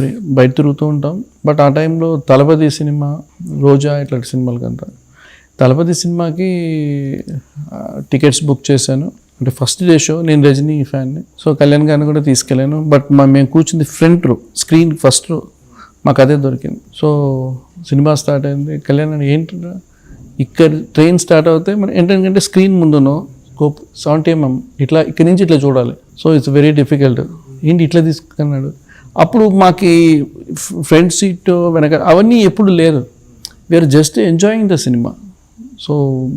Free బయట తిరుగుతూ ఉంటాం. బట్ ఆ టైంలో తలపతి సినిమా రోజా ఇట్లాంటి సినిమాలకి అంతా. తలపతి సినిమాకి టికెట్స్ బుక్ చేశాను. అంటే ఫస్ట్ డే షో నేను రజనీ ఫ్యాన్ని. సో కళ్యాణ్ గారిని కూడా తీసుకెళ్ళాను. బట్ మా మేము కూర్చుంది ఫ్రంట్ రో స్క్రీన్ ఫస్ట్ రో. మాకు అదే దొరికింది. సో సినిమా స్టార్ట్ అయింది. కళ్యాణ్ అని ఏంటంటే ఇక్కడ ట్రైన్ స్టార్ట్ అవుతే మనం ఏంటంటే స్క్రీన్ ముందునో స్కోప్ సెవెంటీ ఎంఎం ఇట్లా ఇక్కడి నుంచి ఇట్లా చూడాలి. So it's very difficult. ఏంటి ఇట్లా తీసుకున్నాడు? అప్పుడు మాకు ఫ్రంట్ సీట్ వెనక అవన్నీ ఎప్పుడు లేదు we are just enjoying the cinema so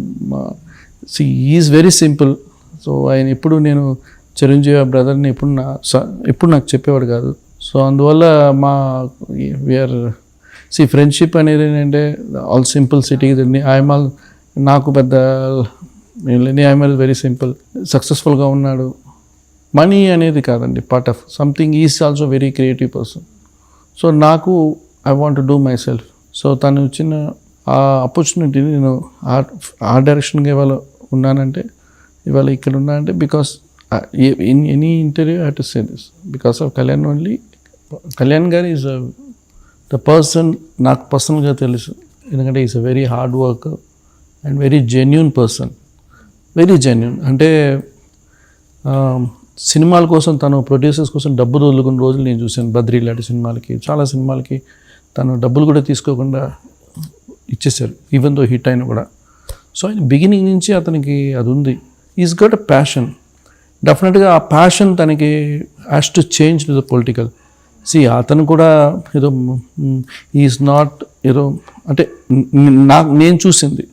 she is very simple so ఆయన ఎప్పుడు నేను చిరంజీవి బ్రదర్ని ఎప్పుడు నా స- ఎప్పుడు నాకు చెప్పేవాడు కాదు. సో అందువల్ల మా వీఆర్ సి ఫ్రెండ్షిప్ అనేది ఏంటంటే all simplicity I'm all నాకు పెద్ద ఐఎమ్ వెరీ సింపుల్ సక్సెస్ఫుల్గా ఉన్నాడు. మనీ అనేది కాదండి part of something is also very creative person so నాకు I want do myself so తను ఇచ్చిన ఆ ఆపర్చునిటీని నేను ఆ ఆ డైరెక్షన్గా ఇవాళ ఉన్నానంటే ఇవాళ ఇక్కడ ఉన్నానంటే because in any interview have to say this because of Kalyan only Kalyan garu is the person నాకు పర్సనల్గా తెలుసు. ఎందుకంటే is a very hard work and very genuine person very genuine అంటే um, సినిమాల కోసం తను ప్రొడ్యూసర్స్ కోసం డబ్బులు వదులుకున్న రోజులు నేను చూశాను. బద్రీ లాంటి సినిమాలకి చాలా సినిమాలకి తను డబ్బులు కూడా తీసుకోకుండా ఇచ్చేసారు ఈవెన్ దో హిట్ అయినా కూడా. సో ఆయన బిగినింగ్ నుంచి అతనికి అది ఉంది. ఈజ్ గట్ అ ప్యాషన్ డెఫినెట్గా ఆ ప్యాషన్ తనకి has to change to the political see అతను కూడా ఏదో ఈజ్ నాట్ ఏదో అంటే నా నాకు నేను చూసింది.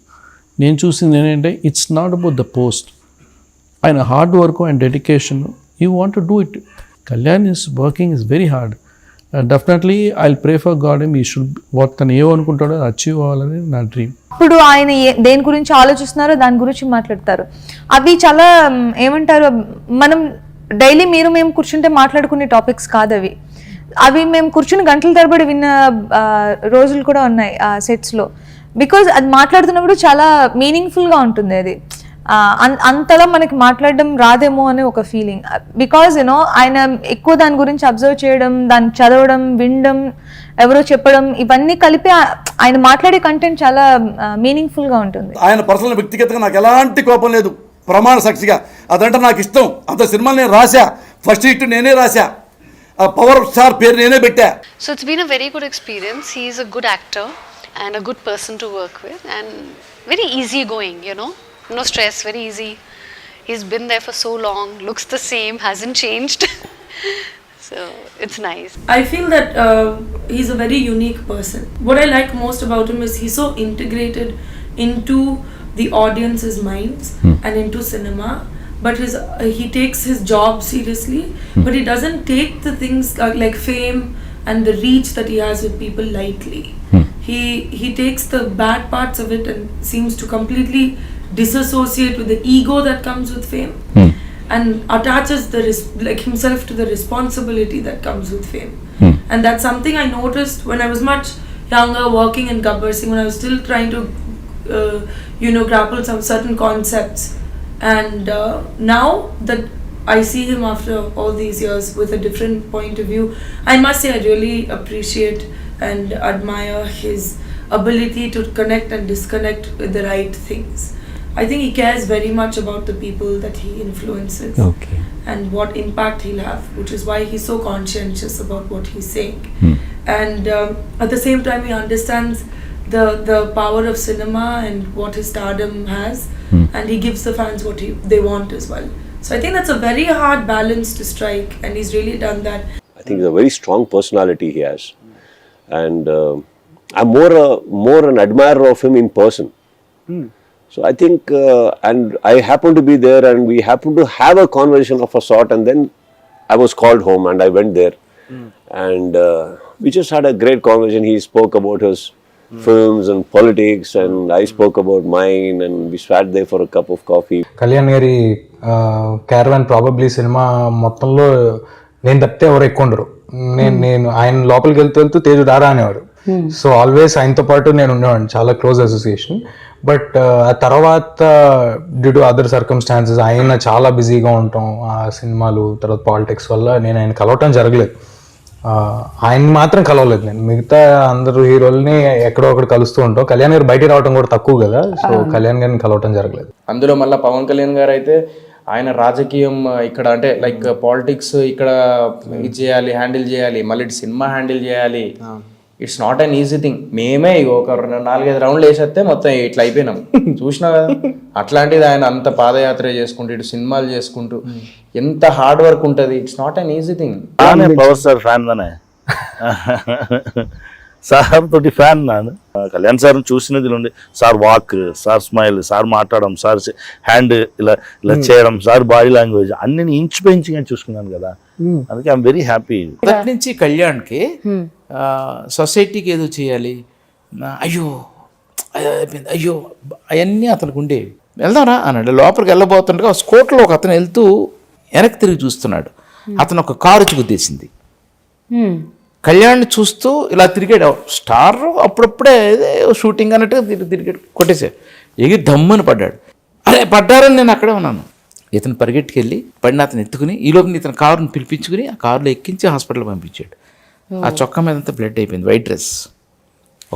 నేను చూసింది ఏంటంటే it's not about the post ఆయన hard work and dedication you want to do it. Kalyan is working is very hard. Definitely I pray for God he should what తను ఏమనుకుంటాడో అచీవ్ అవ్వాలని నా డ్రీమ్ ఇప్పుడు ఆయన ఏ- దేని గురించి ఆలోచిస్తున్నారో దాని గురించి మాట్లాడతారు. అవి చాలా ఏమంటారు మనం డైలీ మీరు మేము కూర్చుంటే మాట్లాడుకునే టాపిక్స్ కాదు అవి. అవి మేము కూర్చుని గంటల తరబడి విన్న రోజులు కూడా ఉన్నాయి ఆ సెట్స్లో బికాజ్ అది మాట్లాడుతున్నప్పుడు చాలా మీనింగ్ఫుల్గా ఉంటుంది అది. అంతలా మనకి మాట్లాడడం రాదేమో అనే ఒక ఫీలింగ్ బికాజ్ యూనో ఆయన ఎక్కువ దాని గురించి అబ్జర్వ్ చేయడం దాన్ని చదవడం వినడం ఎవరో చెప్పడం ఇవన్నీ కలిపి ఆయన మాట్లాడే కంటెంట్ చాలా మీనింగ్ఫుల్గా ఉంటుంది. ఆయన పర్సనల్ వ్యక్తిగతంగా నాకు ఎలాంటి కోపం లేదు. ప్రమాణ సాక్షిగా. అదంటే నాకు ఇష్టం. అంత సినిమాలు నేను రాశా. ఫస్ట్ హిట్ నేనే రాశా. ఆ పవర్ స్టార్ పేరు నేనే పెట్టా. So it's been a very good experience. He's a good actor and a good person to work with and very easygoing, you know. No stress, very easy. He's been there for so long, looks the same, hasn't changed. so it's nice. I feel that uh, he's a very unique person. What I like most about him is he's so integrated into the audience's minds and into cinema. But his uh, he takes his job seriously, but he doesn't take the things uh, like fame and the reach that he has with people lightly. He he takes the bad parts of it and seems to completely disassociate with the ego that comes with fame and attaches the res- like himself to the responsibility that comes with fame. And that's something i noticed when i was much younger working in gabbar singh when i was still trying to uh, you know grapple some certain concepts. And uh, now that i see him after all these years with a different point of view i must say i really appreciate and admire his ability to connect and disconnect with the right things I think he cares very much about the people that he influences Okay. and what impact he'll have, which is why he's so conscientious about what he's saying. And um, at the same time, he understands the the power of cinema and what his stardom has, and he gives the fans what he, they want as well. So I think that's a very hard balance to strike, and he's really done that. I think he's a very strong personality he has, and uh, I'm more uh, more an admirer of him in person. So I think and I happen to be there and we happen to have a conversation of a sort and then I was called home and I went there and which is had a great conversation he spoke about his films and politics and I spoke about mine and we sat there for cup of coffee Kalyan గారి caravan probably cinema మొత్తంలో నేను తప్పితే ఎవరు ఎక్కువ ఉండరు. నేను నేను ఆయన లోపలికి వెళ్తూ వెళ్తూ తేజు దారా అనేవారు సో ఆల్వేస్ ఆయనతో పాటు నేను ఉండేవాడిని చాలా క్లోజ్ అసోసియేషన్ బట్ ఆ తర్వాత డ్యూ టు అదర్ సర్కమ్స్టాన్సెస్ ఆయన చాలా బిజీగా ఉంటాం ఆ సినిమాలు తర్వాత పాలిటిక్స్ వల్ల నేను ఆయన కలవటం జరగలేదు. ఆ, ఆయన్ని మాత్రం కలవలేదు నేను. మిగతా అందరు హీరోల్ని ఎక్కడో ఒకటి కలుస్తూ ఉంటాం. కళ్యాణ్ గారు బయటికి రావడం కూడా తక్కువ కదా? సో కళ్యాణ్ గారిని కలవటం జరగలేదు. అందులో మళ్ళీ పవన్ కళ్యాణ్ గారు అయితే ఆయన రాజకీయం ఇక్కడ అంటే లైక్ పాలిటిక్స్ ఇక్కడ ఇది చేయాలి హ్యాండిల్ చేయాలి మళ్ళీ ఇటు సినిమా హ్యాండిల్ చేయాలి. It's not an easy thing మేమే ఒక నాలుగైదు రౌండ్లు వేసేస్తే మొత్తం ఇట్లా అయిపోయినాం. చూసినా కదా? అట్లాంటిది ఆయన అంత పాదయాత్ర చేసుకుంటూ ఇటు సినిమాలు చేసుకుంటూ ఎంత హార్డ్ వర్క్ ఉంటుంది. It's not an easy thing power star fan దానే sir తోటి ఫ్యాన్ నాను. కళ్యాణ్ సార్ చూసినది నుండి sir walk sir smile sir మాట్లాడడం సార్ హ్యాండ్ ఇలా ఇలా hmm. చేయడం సార్ బాడీ లాంగ్వేజ్ అన్నీ ఇంచు పెంచిగా చూసుకున్నాను కదా. అందుకే ఐఎమ్ వెరీ హ్యాపీ మొదటి నుంచి కళ్యాణ్కి ఆ, సొసైటీకి ఏదో చేయాలి. అయ్యో అయ్యో అవన్నీ అతనికి ఉండేవి. వెళ్దాంరా అన్నాడు. లోపలికి వెళ్ళబోతుండగా స్కూటర్లో ఒక అతను వెళ్తూ వెనక్కి తిరిగి చూస్తున్నాడు. అతను ఒక కారు వచ్చి గుద్దేసింది కళ్యాణ్ చూస్తూ ఇలా తిరిగాడు. స్టార్ అప్పుడప్పుడే షూటింగ్ అన్నట్టుగా తిరిగి తిరిగాడు కొట్టేసాడు ఎగిరి దమ్మని పడ్డాడు. అరే పడ్డారని నేను అక్కడే ఉన్నాను. ఇతను పరిగెట్టుకెళ్ళి పడిన అతను ఎత్తుకుని ఈ లోపల ఇతను కారుని పిలిపించుకుని ఆ కారులో ఎక్కించి హాస్పిటల్ పంపించాడు. ఆ చొక్కా మీద అంతా బ్లడ్ అయిపోయింది వైట్ డ్రెస్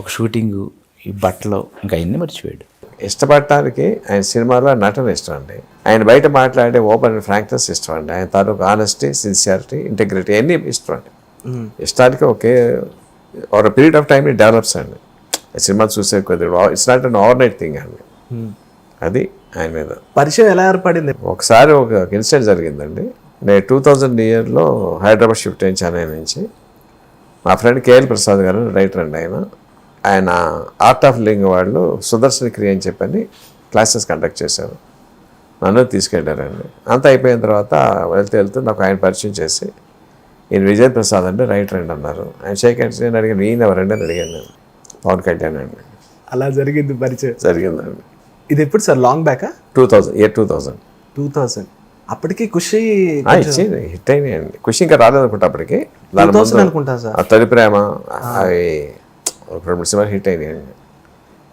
ఒక షూటింగు ఈ బట్టలు ఇంకా అన్నీ మర్చిపోయాడు. ఇష్టపడటానికి ఆయన సినిమాలో నటన ఇష్టం అండి. ఆయన బయట మాట్లాడే ఓపెన్ అండ్ ఫ్రాంక్నెస్ ఇష్టం అండి. ఆయన తాలూకు ఆనెస్టీ సిన్సియారిటీ ఇంటెగ్రిటీ అన్నీ ఇష్టం అండి. ఇష్టానికి ఒకే ఒక పీరియడ్ ఆఫ్ టైం డెవలప్స్ అండి. సినిమా చూసే కొద్దిగా it's not an overnight thing అండి అది ఆయన మీద. పరిచయం ఎలా ఏర్పడింది? ఒకసారి ఒక ఇన్సిడెంట్ జరిగిందండి. నేను టూ థౌజండ్ ఇయర్లో హైదరాబాద్ షిఫ్ట్ అయ్యాను చెన్నై నుంచి. మా ఫ్రెండ్ కేఎల్ ప్రసాద్ గారు రైటర్ అండి ఆయన. ఆయన ఆర్ట్ ఆఫ్ లింగ్ వాళ్ళు సుదర్శన క్రియ అని చెప్పని క్లాసెస్ కండక్ట్ చేశారు. నన్ను తీసుకెళ్ళారండి అంతా అయిపోయిన తర్వాత వెళ్తూ వెళ్తూ నాకు ఆయన పరిచయం చేసి ఈయన విజయ్ ప్రసాద్ అంటే రైటర్ అండి అన్నారు. ఆయన షేక్ హ్యాండ్స్ నేను అడిగాను ఈయన ఎవరండి అని అడిగాను నేను. పవన్ కళ్యాణ్ అండి. అలా జరిగింది పరిచయం. జరిగిందండి. ఇది ఎప్పుడు sir? Long బ్యాకా two thousand year two thousand two thousand అప్పటికి ఖుషి ఇచ్చింది హిట్ అయినాయండి. ఖుషి ఇంకా రాలేదు అనుకుంటా అప్పటికి. దాని 2000 ముందు అనుకుంటా సార్. తొలి ప్రేమ అవి ఒక రెండు మూడు సినిమాలు హిట్ అయినాయండి.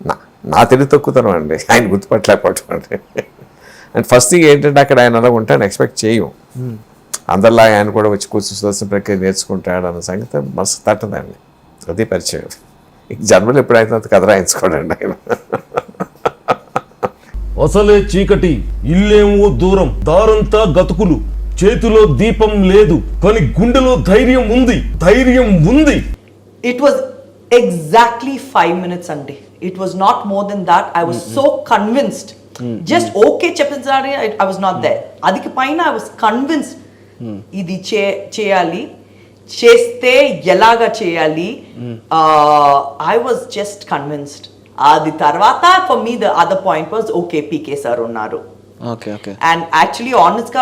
నా నా తెలివి తక్కువతనం అండి. ఆయన గుర్తుపట్టలేకపోవటం అండి. అండ్ ఫస్ట్ థింగ్ ఏంటంటే అక్కడ ఆయన అలా ఉంటాను ఎక్స్పెక్ట్ చేయం అందరిలా ఆయన కూడా వచ్చి కూర్చొని సుదర్శన ప్రక్రియ నేర్చుకుంటాడు అన్న సంగతి మనసు తట్టదండి. అది పరిచయం. జన్మలో ఎప్పుడైతే అంత కథ రాయించుకోడండి ఆయన. అసలే చీకటి ఇల్లేమో దూరం దారంతా గతుకులు. చేతిలో దీపం లేదు కానీ గుండెలో ధైర్యం ఉంది ధైర్యం ఉంది. It was exactly five minutes అండి it was not more than that I was so convinced just okay చెప్పించాలి I was not they అదికి పైన ఐ వాజ్ కన్విన్స్డ్ ఇది చే చేయాలి. చేస్తే ఎలాగా చేయాలి? ఐ వాజ్ జస్ట్ కన్విన్స్డ్ అది తర్వాత for me the other point was okay PK sir ఉన్నారు. ఓకే ఓకే అండ్ యాక్చువల్లీ ఆనెస్ట్గా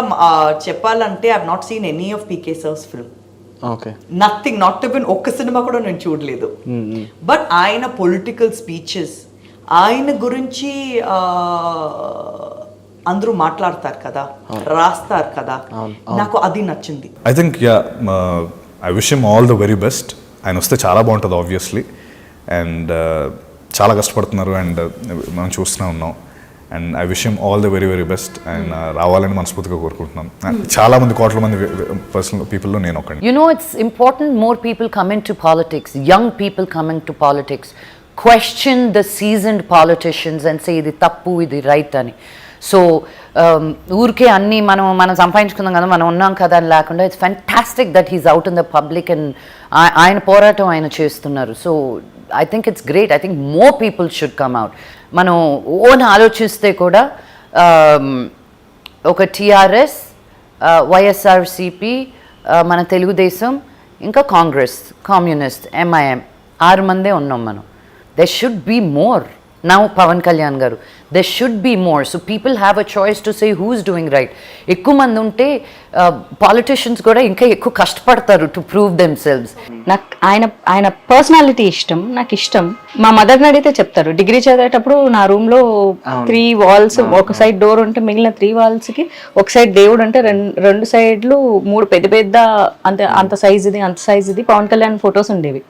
చెప్పాలంటే I not seen any of PK sir's film okay nothing not even ఒక్క సినిమా కూడా నేను చూడలేదు. బట్ ఆయన పొలిటికల్ స్పీచెస్ ఆయన గురించి అందరూ మాట్లాడతారు కదా రాస్తారు కదా నాకు అది నచ్చింది. I think yeah I wish him all the very best ఆయన వస్తే చాలా బాగుంటుంది ఆబ్వియస్లీ అండ్ చాలా కష్టపడుతున్నారు అండ్ మనం చూస్తూనే ఉన్నాం. అండ్ ఐ విషయం all the very very best and రావాలని మనస్ఫూర్తిగా కోరుకుంటున్నాం. చాలా మంది కోట్ల మంది పర్సనల్ పీపుల్లో నేను ఒక you know it's important more people coming to politics young people coming to politics question the season politicians and say ఇది తప్పు ఇది రైట్ అని. సో Um, ఊరికే అన్ని మనం మనం సంపాదించుకుందాం కదా మనం ఉన్నాం కదా అని లేకుండా it's fantastic that he's out in the public and ఆయన పోరాటం ఆయన చేస్తున్నారు. So I think it's great I think more people should come out మనం ఓన్ ఆలోచిస్తే కూడా um, ఒక టీఆర్ఎస్ వైఎస్ఆర్సిపి మన తెలుగుదేశం ఇంకా కాంగ్రెస్ కమ్యూనిస్ట్ ఎంఐఎం ఆరు మందే ఉన్నాం మనం. They should be more now Pawan Kalyan garu they should be more so people have a choice to say who's doing right ఎక్కువ మంది ఉంటే పాలిటిషియన్స్ కూడా ఇంకా ఎక్కువ కష్టపడతారు టు ప్రూవ్ దెమ్ సెల్వ్స్ నాకు ఆయన ఆయన పర్సనాలిటీ ఇష్టం నాకు ఇష్టం మా మదర్ని అడిగితే చెప్తారు. డిగ్రీ చదివేటప్పుడు నా రూమ్లో త్రీ వాల్స్ ఒక సైడ్ డోర్ ఉంటే మిగిలిన త్రీ వాల్స్కి ఒక సైడ్ దేవుడు అంటే రెండు రెండు సైడ్లు మూడు పెద్ద పెద్ద అంత అంత సైజ్ ఇది అంత సైజ్ ఇది పవన్ కళ్యాణ్ ఫొటోస్ ఉండేవి.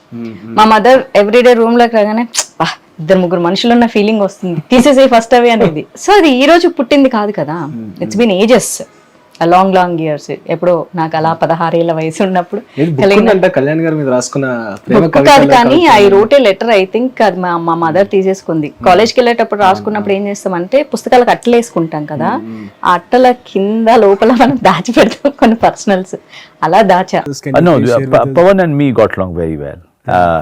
మా మదర్ ఎవ్రీడే రూమ్లోకి రాగానే "బా, ఇద్దరు ముగ్గురు మనుషులు ఉన్న ఫీలింగ్ వస్తుంది. తీసేసే ఫస్ట్ అవే అనేది. సో అది ఈ రోజు పుట్టింది కాదు కదా. It's been ages long long years ఎప్పుడో నాకు అలా పదహారేళ్ళ వయసు ఉన్నప్పుడు కళ్యాణ్ గారి మీద రాసుకున్న కాదు కవితల కానీ. I wrote a letter I think అది మా మా మదర్ తీసేసుకుంది. కాలేజ్కి వెళ్ళేటప్పుడు రాసుకున్నప్పుడు ఏం చేస్తామంటే పుస్తకాలకు అట్టలు వేసుకుంటాం కదా. ఆ అట్టల కింద లోపల మనం దాచి పెడతాం కొన్ని పర్సనల్స్ అలా దాచా. Uh, no, uh, Pa- Pawan and me got along very well. Uh,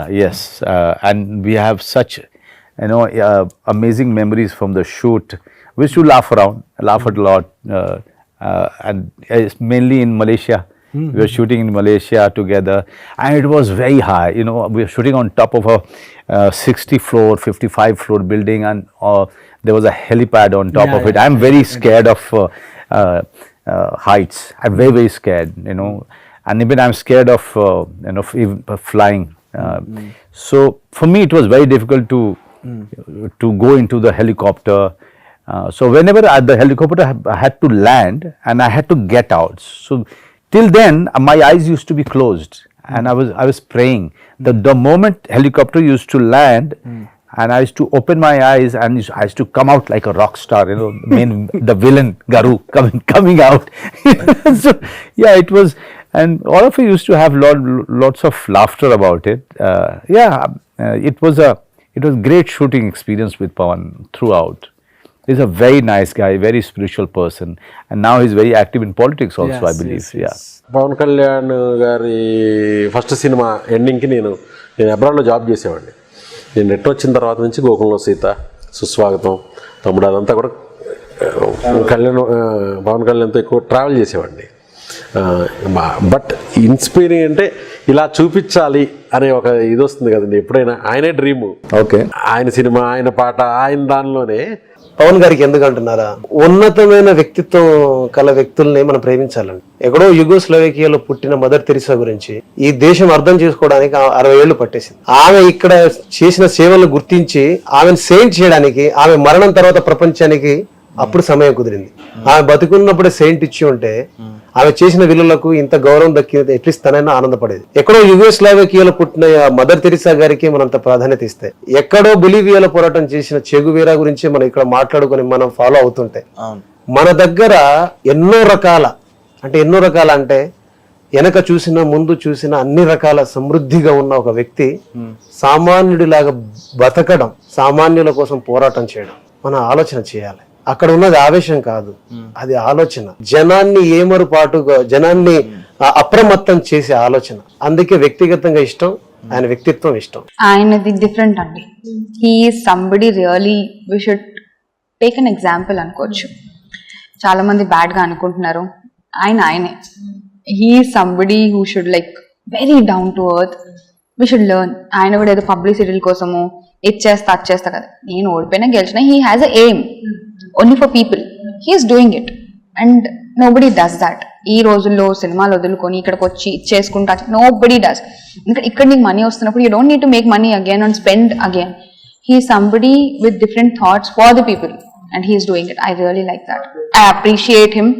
yes, uh, and we have such, you know, uh, amazing memories from the shoot. We used to laugh around, laugh a lot, uh, uh, and it's mainly in Malaysia. We were shooting in Malaysia together, and it was very high. You know, we were shooting on top of a uh, 60 floor, 55 floor building, and uh, there was a helipad on top Yeah, of it. I'm very scared of uh, uh, uh, heights. I'm very very scared. You know, and even I'm scared of uh, you know f- even uh, flying. Uh, So for me, it was very difficult to to go into the helicopter. Uh, so whenever I, the helicopter ha- had to land and I had to get out. So till then, uh, my eyes used to be closed, and I was I was praying. The the moment helicopter used to land. And I used to open my eyes and I used to come out like a rock star, you know, main, the villain Garu coming coming out. so yeah, it was, and all of you used to have lot, lots of laughter about it. Uh, yeah, uh, it was a it was great shooting experience with Pawan throughout. He's a very nice guy, very spiritual person, and now he's very active in politics also. I Yes, believe, yes, yeah. Pawan Kalyan గారి first cinema ఎండింగ్కి నేను నేను అబ్రాడ్లో job చేసేవాడిని నేను net వచ్చిన తర్వాత నుంచి గోకులంలో సీత సుస్వాగతం తమ్ముడు అదంతా కూడా కళ్యాణ్ పవన్ కళ్యాణ్తో ఎక్కువ ట్రావెల్ చేసేవాడిని బట్ ఇన్స్పైరింగ్ అంటే ఇలా చూపించాలి అనే ఒక ఇది వస్తుంది కదండి ఎప్పుడైనా ఆయనే డ్రీము ఓకే. ఆయన సినిమా ఆయన పాట ఆయన దానిలోనే పవన్ గారికి ఎందుకు అంటున్నారా? ఉన్నతమైన వ్యక్తిత్వం కల వ్యక్తుల్ని మనం ప్రేమించాలండి. ఎక్కడో యుగోస్లోవేకియాలో పుట్టిన మదర్ తెరిసా గురించి ఈ దేశం అర్థం చేసుకోవడానికి అరవై ఏళ్ళు పట్టేసింది. ఆమె ఇక్కడ చేసిన సేవలను గుర్తించి ఆమెను సెయింట్ చేయడానికి ఆమె మరణం తర్వాత ప్రపంచానికి అప్పుడు సమయం కుదిరింది. ఆమె బతుకున్నప్పుడే సెయింట్ ఇచ్చి ఉంటే ఆమె చేసిన విలువలకు ఇంత గౌరవం దక్కింది అట్లీస్ట్ తనైనా ఆనందపడేది. ఎక్కడో యుగోస్లావికియాలో పుట్టిన మదర్ తెరిసా గారికి మనం అంత ప్రాధాన్యత ఇస్తే ఎక్కడో బొలివియాలో పోరాటం చేసిన చెగువీరా గురించి మనం ఇక్కడ మాట్లాడుకొని మనం ఫాలో అవుతుంటే మన దగ్గర ఎన్నో రకాల అంటే ఎన్నో రకాల అంటే వెనక చూసిన ముందు చూసిన అన్ని రకాల సమృద్ధిగా ఉన్న ఒక వ్యక్తి సామాన్యుడిలాగా బతకడం సామాన్యుల కోసం పోరాటం చేయడం మనం ఆలోచన చేయాలి. అక్కడ ఉన్నది ఆవేశం కాదు. అది ఆలోచన. జనాన్ని ఏమరుపాటుగా జనాన్ని అప్రమత్తం చేసే ఆలోచన. అందుకే వ్యక్తిగతంగా ఇష్టం ఆయన వ్యక్తిత్వం ఇష్టం. ఆయనది డిఫరెంట్ అండి. He somebody really we should take an example అనుకోవచ్చు. చాలా మంది బ్యాడ్గా అనుకుంటున్నారు. ఆయన ఆయనే. He somebody who should like very down to earth we should learn ఆయన కూడా ఏదో పబ్లిసిటీల కోసము ఇది చేస్తా అది చేస్తా కదా. నేను ఓడిపోయినా గెలిచిన he has a aim only for people he's doing it and nobody does that ఈ రోజుల్లో సినిమాలు వదులుకొని ఇక్కడికి వచ్చి చేసుకుంటా నో బడీ డస్ ఎందుకంటే ఇక్కడ నీకు మనీ వస్తున్నప్పుడు you don't need to make money again and spend again he somebody with different thoughts for the people and he's doing it I really like that I appreciate him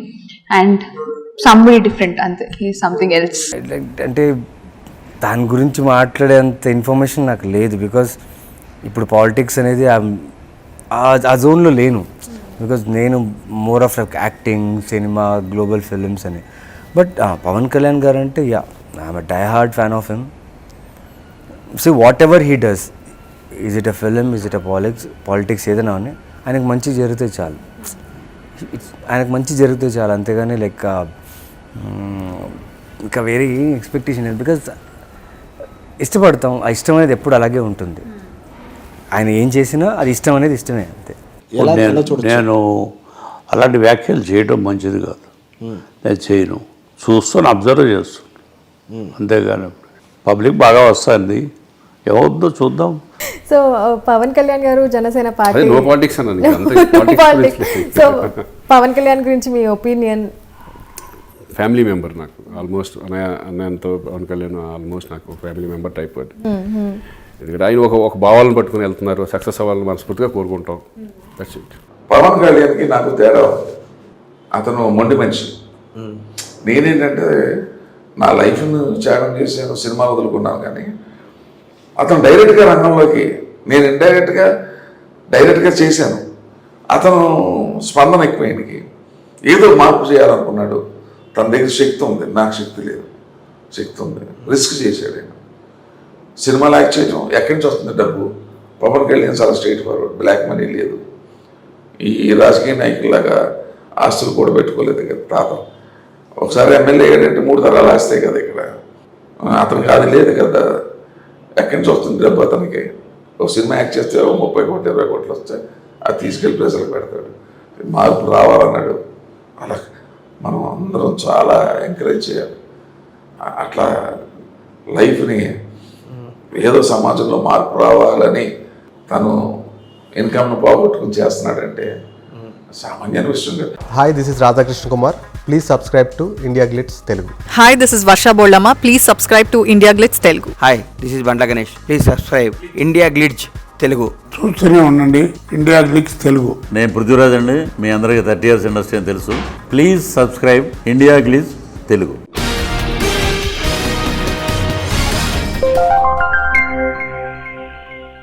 and somebody different అంతే. He something else అంటే దాని గురించి మాట్లాడేంత information నాకు లేదు. Because ఇప్పుడు politics అనేది I'm- ఆ- జోన్లో లేను. బికాజ్ నేను more of like acting cinema global films అని. బట్ పవన్ కళ్యాణ్ గారు అంటే yeah I'm die hard fan of him see whatever he does is it a film is it a politics politics ఏదైనా అని ఆయనకు మంచి జరిగితే చాలు. ఆయనకు మంచి జరిగితే చాలు. అంతేగాని లైక్ ఇంకా వేరే ఏం ఎక్స్పెక్టేషన్ లేదు. బికాజ్ ఇష్టపడతాం ఆ ఇష్టం అనేది ఎప్పుడు అలాగే ఉంటుంది. ఆయన ఏం చేసినా అది ఇష్టం అనేది ఇష్టమే అంతే. నేను నేను అలాంటి వ్యాఖ్యలు చేయడం మంచిది కాదు. నేను చేయను. చూస్తాను అబ్జర్వ్ చేస్తాను అంతేగాని పబ్లిక్ బాగా వస్తుంది. ఏమవుతుందో చూద్దాం. So Pawan Kalyan garu Janasena party. So Pawan Kalyan గురించి మీ ఒపీనియన్ ఫ్యామిలీ మెంబర్ నాకు. ఆల్మోస్ట్ అన్నయ్య అన్నయ్యతో పవన్ కళ్యాణ్ ఆల్మోస్ట్ నాకు ఫ్యామిలీ మెంబర్ టైప్ అది ఎందుకంటే ఆయన ఒక ఒక భావాలను పట్టుకుని వెళ్తున్నారు. సక్సెస్ అవ్వాలని మనస్ఫూర్తిగా కోరుకుంటాం. That's it. పవన్ కళ్యాణ్కి నాకు తేడా. అతను మొండి మనిషి. నేనేంటంటే నా లైఫ్ను త్యాగం చేశాను సినిమా వదులుకున్నాను కానీ అతను డైరెక్ట్గా రంగంలోకి నేను ఇండైరెక్ట్గా డైరెక్ట్గా చేశాను. అతను స్పందన ఎక్కువ ఆయనకి ఏదో మార్పు చేయాలనుకున్నాడు. తన దగ్గర శక్తి ఉంది. నాకు శక్తి లేదు. శక్తి ఉంది. రిస్క్ చేశాడు ఆయన. సినిమాలు యాక్ట్ చేయడం ఎక్కడి నుంచి వస్తుంది డబ్బు? పవన్ కళ్యాణ్ చాలా స్ట్రైట్ ఫార్వర్డ్. బ్లాక్ మనీ లేదు. ఈ రాజకీయ నాయకులాగా ఆస్తులు కూడా పెట్టుకోలేదు కదా తాత ఒకసారి ఎమ్మెల్యే ఏంటంటే మూడు తరాలు ఆస్తాయి కదా ఇక్కడ. అతను కాదు లేదు కదా. ఎక్కడి నుంచి వస్తుంది డబ్బు అతనికి? ఒక సినిమా యాక్ట్ చేస్తే ముప్పై కోట్లు ఇరవై కోట్లు వస్తాయి అది తీసుకెళ్ళి ప్రజలకు పెడతాడు. మార్పు రావాలన్నాడు. అలా మనం అందరం చాలా ఎంకరేజ్ చేయాలి. అట్లా లైఫ్ని ఏదో సమాజంలో మార్పు రావాలని తను ఇన్కమ్ను పోగొట్టుకుని చేస్తున్నాడంటే సామాన్యమైన విషయం కాదు. Hi this is Radhakrishna Kumar please subscribe to India Glitz Telugu hi this is Varsha Bollamma please subscribe to India Glitz Telugu hi this is Bandla Ganesh please subscribe India Glitz Telugu చూస్తూనే ఉండండి. India Glitz Telugu నేను పృథ్వీరాజ్ అండి. మీ అందరికీ thirty years industry అని తెలుసు. Please subscribe India Glitz Telugu